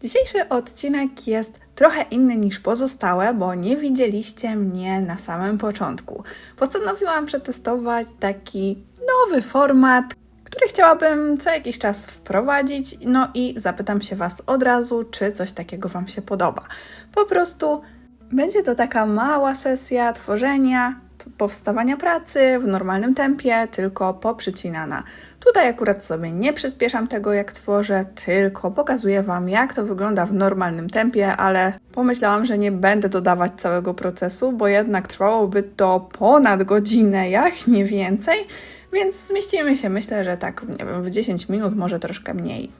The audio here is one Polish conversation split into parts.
Dzisiejszy odcinek jest trochę inny niż pozostałe, bo nie widzieliście mnie na samym początku. Postanowiłam przetestować taki nowy format, który chciałabym co jakiś czas wprowadzić, no i zapytam się Was od razu, czy coś takiego Wam się podoba. Po prostu będzie to taka mała sesja tworzenia, powstawania pracy w normalnym tempie, tylko poprzycinana. Tutaj akurat sobie nie przyspieszam tego, jak tworzę, tylko pokazuję Wam, jak to wygląda w normalnym tempie, ale pomyślałam, że nie będę dodawać całego procesu, bo jednak trwałoby to ponad godzinę, jak nie więcej, więc zmieścimy się, myślę, że tak, nie wiem, w 10 minut, może troszkę mniej.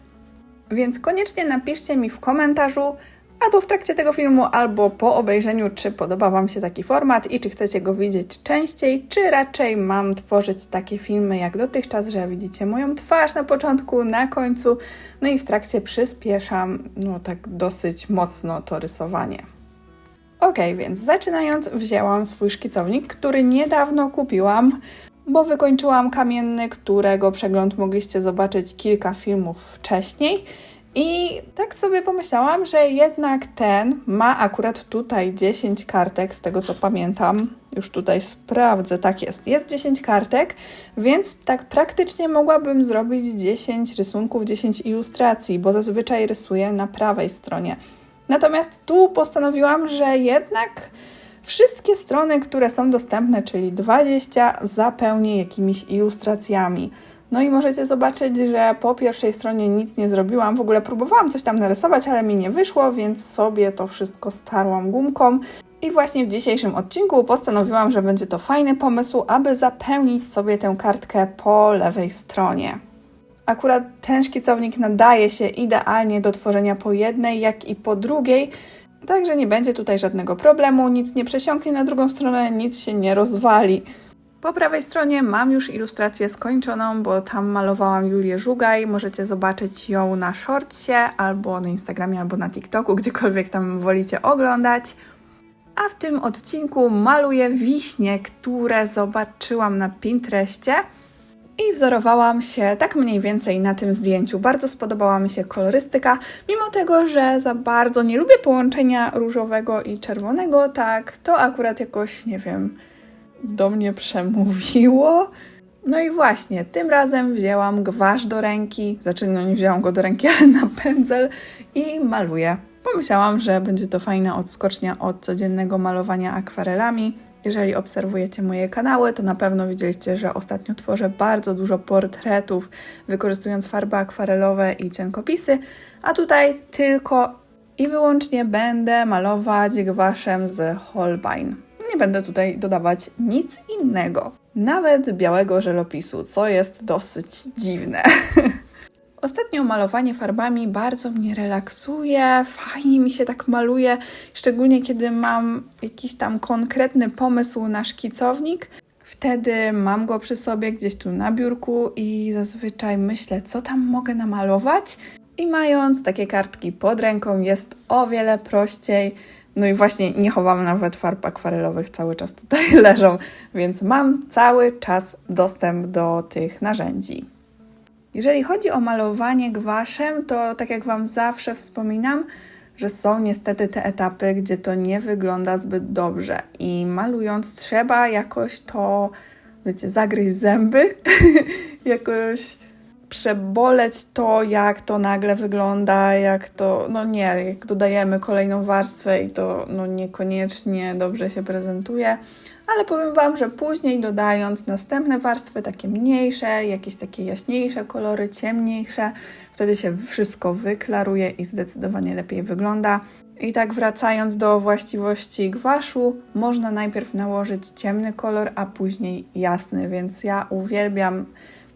Więc koniecznie napiszcie mi w komentarzu, albo w trakcie tego filmu, albo po obejrzeniu, czy podoba Wam się taki format i czy chcecie go widzieć częściej, czy raczej mam tworzyć takie filmy jak dotychczas, że widzicie moją twarz na początku, na końcu, no i w trakcie przyspieszam, no tak dosyć mocno to rysowanie. Ok, więc zaczynając, wzięłam swój szkicownik, który niedawno kupiłam, bo wykończyłam kamienny, którego przegląd mogliście zobaczyć kilka filmów wcześniej. I tak sobie pomyślałam, że jednak ten ma akurat tutaj 10 kartek, z tego co pamiętam. Już tutaj sprawdzę, tak jest. Jest 10 kartek, więc tak praktycznie mogłabym zrobić 10 rysunków, 10 ilustracji, bo zazwyczaj rysuję na prawej stronie. Natomiast tu postanowiłam, że jednak wszystkie strony, które są dostępne, czyli 20, zapełnię jakimiś ilustracjami. No i możecie zobaczyć, że po pierwszej stronie nic nie zrobiłam. W ogóle próbowałam coś tam narysować, ale mi nie wyszło, więc sobie to wszystko starłam gumką. I właśnie w dzisiejszym odcinku postanowiłam, że będzie to fajny pomysł, aby zapełnić sobie tę kartkę po lewej stronie. Akurat ten szkicownik nadaje się idealnie do tworzenia po jednej, jak i po drugiej, także nie będzie tutaj żadnego problemu, nic nie przesiąknie na drugą stronę, nic się nie rozwali. Po prawej stronie mam już ilustrację skończoną, bo tam malowałam Julię Żugaj. Możecie zobaczyć ją na shortsie, albo na Instagramie, albo na TikToku, gdziekolwiek tam wolicie oglądać. A w tym odcinku maluję wiśnie, które zobaczyłam na Pinterestie i wzorowałam się tak mniej więcej na tym zdjęciu. Bardzo spodobała mi się kolorystyka, mimo tego, że za bardzo nie lubię połączenia różowego i czerwonego, tak to akurat jakoś, nie wiem, do mnie przemówiło. No i właśnie, tym razem wzięłam gwasz do ręki, znaczy no nie wzięłam go do ręki, ale na pędzel i maluję. Pomyślałam, że będzie to fajna odskocznia od codziennego malowania akwarelami. Jeżeli obserwujecie moje kanały, to na pewno widzieliście, że ostatnio tworzę bardzo dużo portretów, wykorzystując farby akwarelowe i cienkopisy, a tutaj tylko i wyłącznie będę malować gwaszem z Holbein. Nie będę tutaj dodawać nic innego, nawet białego żelopisu, co jest dosyć dziwne. Ostatnio malowanie farbami bardzo mnie relaksuje, fajnie mi się tak maluje, szczególnie kiedy mam jakiś tam konkretny pomysł na szkicownik. Wtedy mam go przy sobie gdzieś tu na biurku i zazwyczaj myślę, co tam mogę namalować. I mając takie kartki pod ręką jest o wiele prościej. No i właśnie nie chowam nawet farb akwarelowych, cały czas tutaj leżą, więc mam cały czas dostęp do tych narzędzi. Jeżeli chodzi o malowanie gwaszem, to tak jak Wam zawsze wspominam, że są niestety te etapy, gdzie to nie wygląda zbyt dobrze i malując trzeba jakoś to, wiecie, zagryźć zęby, jakoś przeboleć to, jak to nagle wygląda, jak to, no nie, jak dodajemy kolejną warstwę i to no niekoniecznie dobrze się prezentuje, ale powiem Wam, że później dodając następne warstwy, takie mniejsze, jakieś takie jaśniejsze kolory, ciemniejsze, wtedy się wszystko wyklaruje i zdecydowanie lepiej wygląda. I tak wracając do właściwości gwaszu, można najpierw nałożyć ciemny kolor, a później jasny, więc ja uwielbiam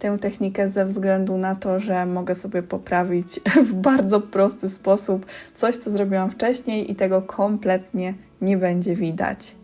tę technikę ze względu na to, że mogę sobie poprawić w bardzo prosty sposób coś, co zrobiłam wcześniej i tego kompletnie nie będzie widać.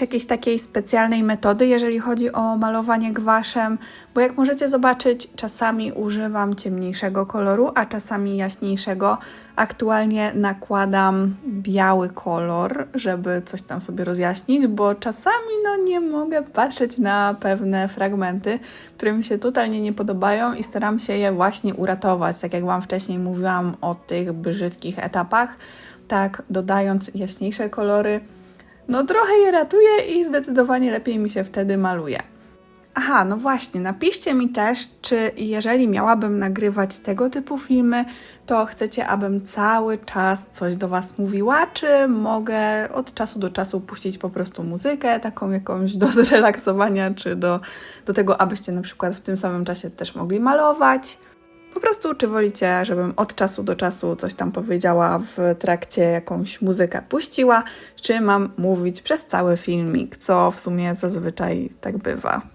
Jakiejś takiej specjalnej metody, jeżeli chodzi o malowanie gwaszem, bo jak możecie zobaczyć, czasami używam ciemniejszego koloru, a czasami jaśniejszego. Aktualnie nakładam biały kolor, żeby coś tam sobie rozjaśnić, bo czasami no nie mogę patrzeć na pewne fragmenty, które mi się totalnie nie podobają i staram się je właśnie uratować. Tak jak Wam wcześniej mówiłam o tych brzydkich etapach, tak dodając jaśniejsze kolory, no trochę je ratuje i zdecydowanie lepiej mi się wtedy maluje. Aha, no właśnie, napiszcie mi też, czy jeżeli miałabym nagrywać tego typu filmy, to chcecie, abym cały czas coś do Was mówiła, czy mogę od czasu do czasu puścić po prostu muzykę, taką jakąś do zrelaksowania, czy do, do tego, abyście na przykład w tym samym czasie też mogli malować. Po prostu, czy wolicie, żebym od czasu do czasu coś tam powiedziała w trakcie jakąś muzykę puściła, czy mam mówić przez cały filmik, co w sumie zazwyczaj tak bywa.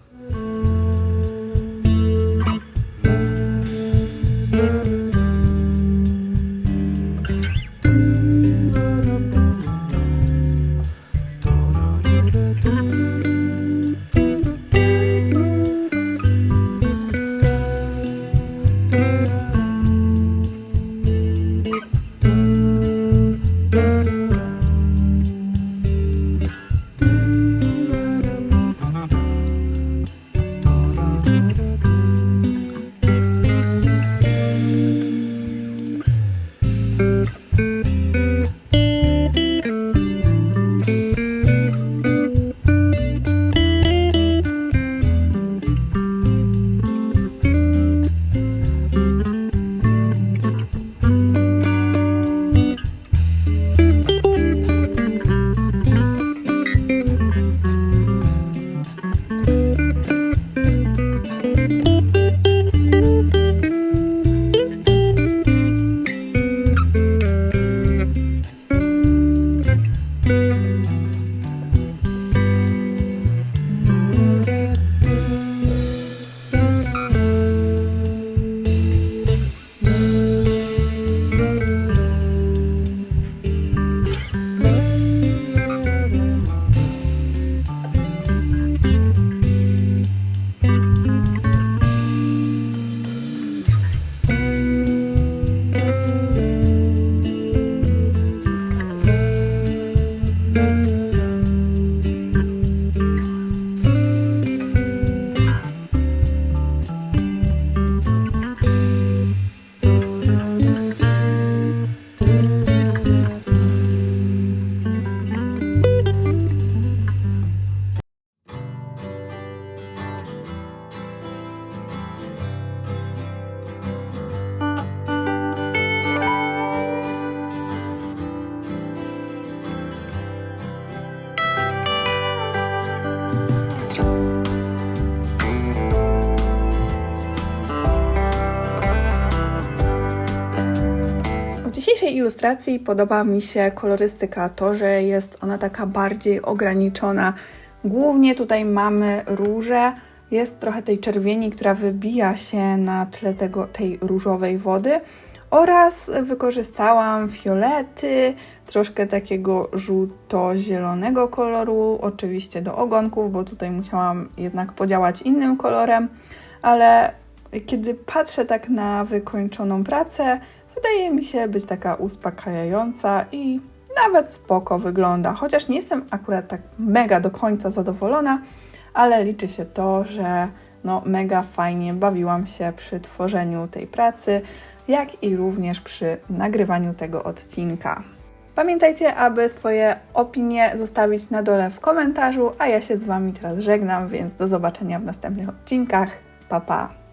Dzisiejszej ilustracji podoba mi się kolorystyka, to, że jest ona taka bardziej ograniczona. Głównie tutaj mamy róże, jest trochę tej czerwieni, która wybija się na tle tego, tej różowej wody. Oraz wykorzystałam fiolety, troszkę takiego żółto-zielonego koloru, oczywiście do ogonków, bo tutaj musiałam jednak podziałać innym kolorem, ale kiedy patrzę tak na wykończoną pracę, wydaje mi się być taka uspokajająca i nawet spoko wygląda. Chociaż nie jestem akurat tak mega do końca zadowolona, ale liczy się to, że no mega fajnie bawiłam się przy tworzeniu tej pracy, jak i również przy nagrywaniu tego odcinka. Pamiętajcie, aby swoje opinie zostawić na dole w komentarzu, a ja się z Wami teraz żegnam, więc do zobaczenia w następnych odcinkach. Pa pa!